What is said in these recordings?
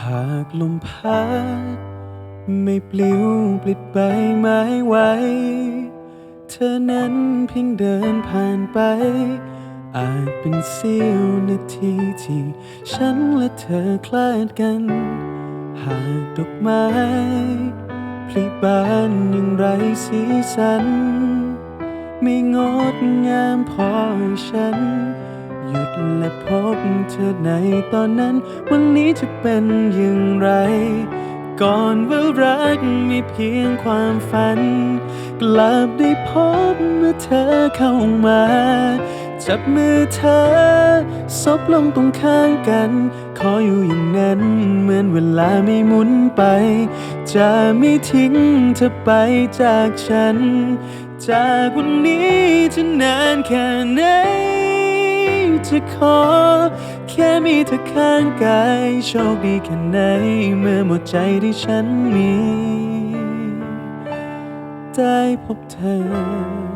หากลมพัดไม่ปลิวปลิดใบไม้ไหว เธอนั้นเพียงเดินผ่านไป อาจเป็นเสี้ยวนาทีที่ฉันและเธอคลาดกัน หากดอกไม้ พลิบานอย่างไรสีสัน ไม่งดงามพอให้ฉัน หยุดและพบเธอในตอนนั้น วันนี้จะเป็นอย่างไร ก่อนว่ารักมีเพียงความฝัน กลับได้พบเมื่อเธอเข้ามา จับมือเธอซบลงตรงข้างกัน ออยู่อย่างนั้น เหมือนเวลาไม่หมุนไป จะไม่ทิ้งเธอไปจากฉัน จากวันนี้จะนานแค่ไหน จะขอ แค่มีเธอข้างกาย โชคดีแค่ไหน เมื่อหมดใจที่ฉันมี ได้พบเธอ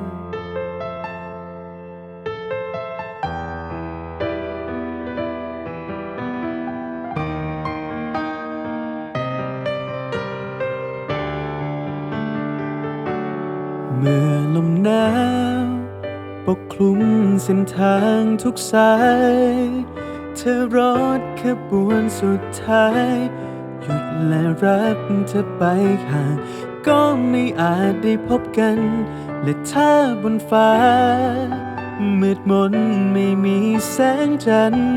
เมื่อลมหนาวปกคลุมเส้นทางทุกสาย เธอรถขบวนสุดท้าย หยุดและรับเธอไปห่าง ก็ไม่อาจได้พบกัน และถ้าบนฟ้า มืดมนไม่มีแสงจันทร์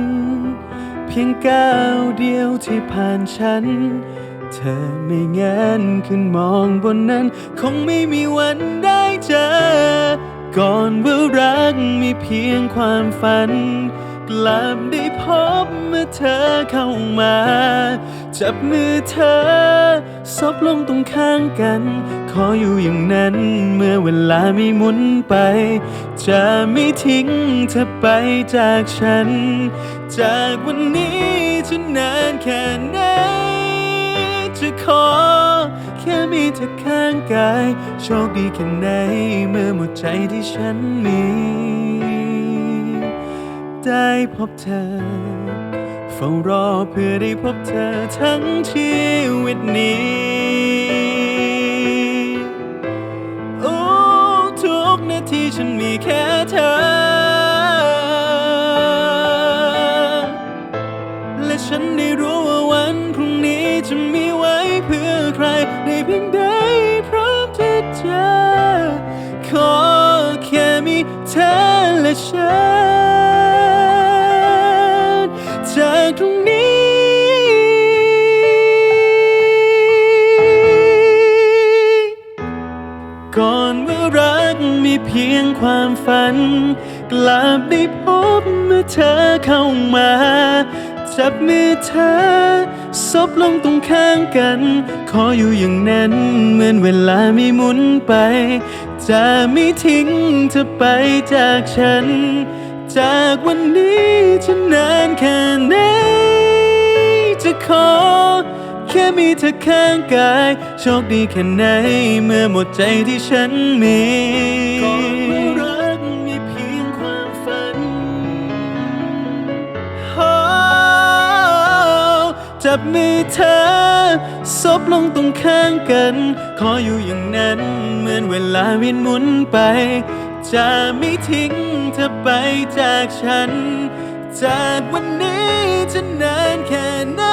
เพียงก้าวเดียวที่ผ่านฉัน เธอไม่แงนขึ้นมองบนนั้น คงไม่มีวันได้เจอ ก่อนว่ารักมีเพียงความฝัน กลับได้พบเมื่อเธอเข้ามา จับมือเธอซบลงตรงข้างกัน ขออยู่อย่างนั้นเมื่อเวลาไม่หมุนไป จะไม่ทิ้งเธอไปจากฉัน จากวันนี้จะนานแค่ไหน จะขอ แค่มีเธอข้างกาย โชคดีแค่ไหนเมื่อหมดใจที่ฉันมี ได้พบเธอ เฝ้ารอเพื่อได้พบเธอทั้งชีวิตนี้โอ้ทุกนาทีฉันมีแค่เธอ เพียงใดพร้อมที่จะขอแค่มีเธอและฉันจากตรงนี้ก่อนเมื่อรักมีเพียงความฝัน กลับได้พบเมื่อเธอเข้ามา จับมือเธอ ซบลงตรงข้างกัน ขออยู่อย่างนั้น เหมือนเวลาไม่หมุนไป จะไม่ทิ้งเธอไปจากฉัน จากวันนี้จะนานแค่ไหน จะขอ แค่มีเธอข้างกาย โชคดีแค่ไหน เมื่อหมดใจที่ฉันมี จับมือเธอซบลงตรงข้างกัน ขออยู่อย่างนั้น เหมือนเวลาเวียนหมุนไป จะไม่ทิ้งเธอไปจากฉัน จากวันนี้จะนานแค่ไหน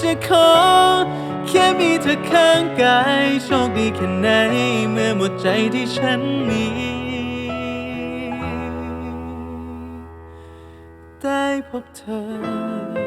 จะขอ แค่มีเธอข้างกาย โชคดีแค่ไหน เมื่อหมดใจที่ฉันมีได้พบเธอ